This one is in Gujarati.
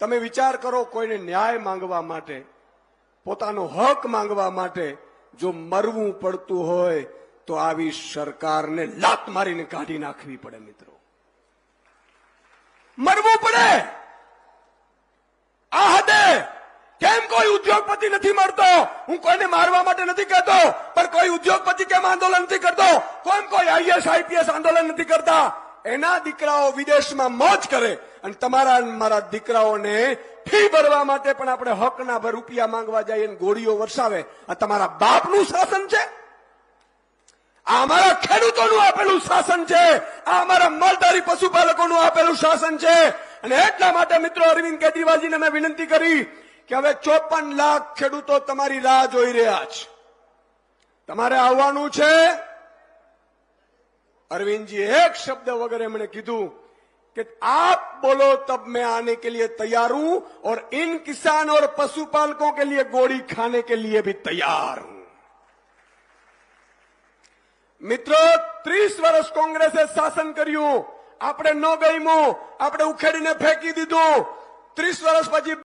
તમે વિચાર કરો કોઈને ન્યાય માંગવા માટે, પોતાનો હક માંગવા માટે જો મરવું પડતું હોય તો આવી સરકારને લાત મારીને કાઢી નાખવી પડે મિત્રો. મરવું પડે! આ હદે! કેમ કોઈ ઉદ્યોગપતિ નથી મળતો હું કોઈને મારવા માટે નથી કહેતો, પણ કોઈ ઉદ્યોગપતિ કેમ આંદોલન નથી કરતો? કોમ કોઈ આઈએસ આઈપીએસ આંદોલન નથી કરતા? એના દીકરાઓ વિદેશમાં મોજ કરે અને તમારા મારા દીકરાઓને ફી ભરવા માટે પણ આપણે હકના ભર રૂપિયા માંગવા જઈએ અને ગોળીઓ વરસાવે. આ તમારા બાપનું શાસન છે. આ અમારા ખેડૂતોનું આપેલું શાસન છે. આ અમારા માલધારી પશુપાલકોનું આપેલું શાસન છે. અને એટલા માટે મિત્રો અરવિંદ કેજરીવાલજીને મેં વિનંતી કરી કે હવે ચોપન લાખ ખેડૂતો તમારી રાહ જોઈ રહ્યા છે. તમારે આવવાનું છે. अरविंद एक शब्द वगैरह एमने કીધું कि आप बोलो तब मैं आने के लिए तैयार हूं और इन किसान और पशुपालकों के लिए गोली खाने के लिए भी तैयार हूं મિત્રો ત્રીસ વર્ષ કોંગ્રેસે શાસન કર્યું આપણે ન ગમ્યું આપણે ઉખેડીને ફેંકી દીધું ત્રીસ વર્ષ પછી